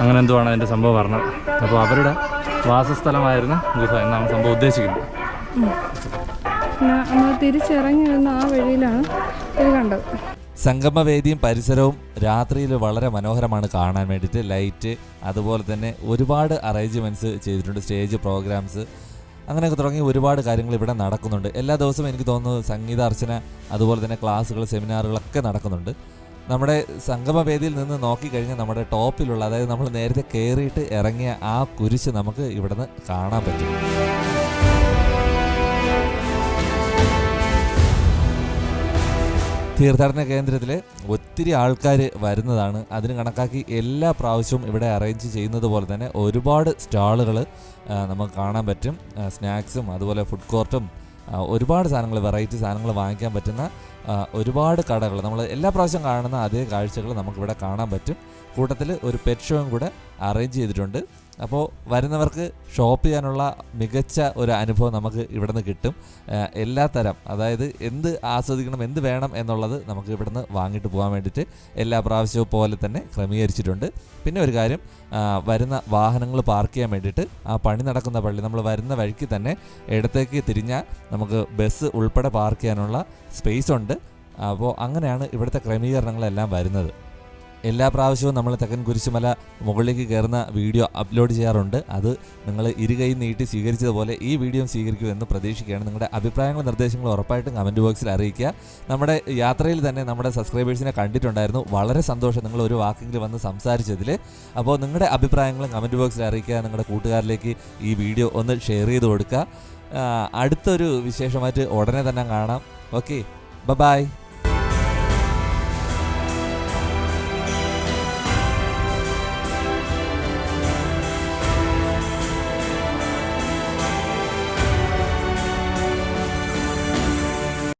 Speaker 1: അങ്ങനെ എന്തോ ആണ് അതിന്റെ സംഭവം പറഞ്ഞത്? അപ്പോൾ അവരുടെ വാസസ്ഥലമായിരുന്ന ഗുഹ എന്നാണ് സംഭവം ഉദ്ദേശിക്കുന്നത്.
Speaker 3: നമ്മൾ തിരിച്ചിറങ്ങി ആ വഴിയിലാണ് ഇത് കണ്ടത്.
Speaker 4: സംഗമവേദിയും പരിസരവും രാത്രിയിൽ വളരെ മനോഹരമാണ് കാണാൻ വേണ്ടിയിട്ട്. ലൈറ്റ് അതുപോലെ തന്നെ ഒരുപാട് അറേഞ്ച്മെന്റ്സ് ചെയ്തിട്ടുണ്ട് സ്റ്റേജ് പ്രോഗ്രാംസ് അങ്ങനെയൊക്കെ തുടങ്ങി ഒരുപാട് കാര്യങ്ങൾ ഇവിടെ നടക്കുന്നുണ്ട്. എല്ലാ ദിവസവും എനിക്ക് തോന്നുന്നു സംഗീത അർച്ചന അതുപോലെ തന്നെ ക്ലാസ്സുകൾ സെമിനാറുകളൊക്കെ നടക്കുന്നുണ്ട്. നമ്മുടെ സംഗമവേദിയിൽ നിന്ന് നോക്കിക്കഴിഞ്ഞാൽ നമ്മുടെ ടോപ്പിലുള്ള അതായത് നമ്മൾ നേരത്തെ കയറിയിട്ട് ഇറങ്ങിയ ആ കുരിശ് നമുക്ക് ഇവിടുന്ന് കാണാൻ പറ്റും. തീർത്ഥാടന കേന്ദ്രത്തിൽ ഒത്തിരി ആൾക്കാർ വരുന്നതാണ്. അതിന് കണക്കാക്കി എല്ലാ പ്രാവശ്യവും ഇവിടെ അറേഞ്ച് ചെയ്യുന്നത് പോലെ തന്നെ ഒരുപാട് സ്റ്റാളുകൾ നമുക്ക് കാണാൻ പറ്റും. സ്നാക്സും അതുപോലെ ഫുഡ് കോർട്ടും ഒരുപാട് സാധനങ്ങൾ വെറൈറ്റി സാധനങ്ങൾ വാങ്ങിക്കാൻ പറ്റുന്ന ഒരുപാട് കടകൾ. നമ്മൾ എല്ലാ പ്രാവശ്യം കാണുന്ന അതേ കാഴ്ചകൾ നമുക്കിവിടെ കാണാൻ പറ്റും. കൂട്ടത്തിൽ ഒരു പെറ്റ് ഷോയും കൂടെ അറേഞ്ച് ചെയ്തിട്ടുണ്ട്. അപ്പോൾ വരുന്നവർക്ക് ഷോപ്പ് ചെയ്യാനുള്ള മികച്ച ഒരു അനുഭവം നമുക്ക് ഇവിടെ നിന്ന് കിട്ടും. എല്ലാ തരം അതായത് എന്ത് ആസ്വദിക്കണം എന്ത് വേണം എന്നുള്ളത് നമുക്ക് ഇവിടെ നിന്ന് വാങ്ങിയിട്ട് പോകാൻ വേണ്ടിയിട്ട് എല്ലാ പ്രാവശ്യവും പോലെ തന്നെ ക്രമീകരിച്ചിട്ടുണ്ട്. പിന്നെ ഒരു കാര്യം വരുന്ന വാഹനങ്ങൾ പാർക്ക് ചെയ്യാൻ വേണ്ടിയിട്ട് ആ പണി നടക്കുന്ന പള്ളി നമ്മൾ വരുന്ന വഴിക്ക് തന്നെ ഇടത്തേക്ക് തിരിഞ്ഞാൽ നമുക്ക് ബസ് ഉൾപ്പെടെ പാർക്ക് ചെയ്യാനുള്ള സ്പേസ് ഉണ്ട്. അപ്പോൾ അങ്ങനെയാണ് ഇവിടുത്തെ ക്രമീകരണങ്ങളെല്ലാം വരുന്നത്. എല്ലാ പ്രാവശ്യവും നമ്മൾ തെക്കൻ കുരിശുമല മുകളിലേക്ക് കയറുന്ന വീഡിയോ അപ്ലോഡ് ചെയ്യാറുണ്ട്. അത് നിങ്ങൾ ഇരുകൈ നീട്ടി സ്വീകരിച്ചതുപോലെ ഈ വീഡിയോ സ്വീകരിക്കുമെന്ന് പ്രതീക്ഷിക്കുകയാണ്. നിങ്ങളുടെ അഭിപ്രായങ്ങളും നിർദ്ദേശങ്ങളും ഉറപ്പായിട്ടും കമന്റ് ബോക്സിൽ അറിയിക്കുക. നമ്മുടെ യാത്രയിൽ തന്നെ നമ്മുടെ സബ്സ്ക്രൈബേഴ്സിനെ കണ്ടിട്ടുണ്ടായിരുന്നു. വളരെ സന്തോഷം നിങ്ങൾ ഒരു വാക്കെങ്കിലും വന്ന് സംസാരിച്ചതിൽ. അപ്പോൾ നിങ്ങളുടെ അഭിപ്രായങ്ങളും കമന്റ് ബോക്സിൽ അറിയിക്കുക. നിങ്ങളുടെ കൂട്ടുകാരിലേക്ക് ഈ വീഡിയോ ഒന്ന് ഷെയർ ചെയ്ത് കൊടുക്കുക. അടുത്തൊരു വിശേഷമായിട്ട് ഉടനെ തന്നെ കാണാം. Okay bye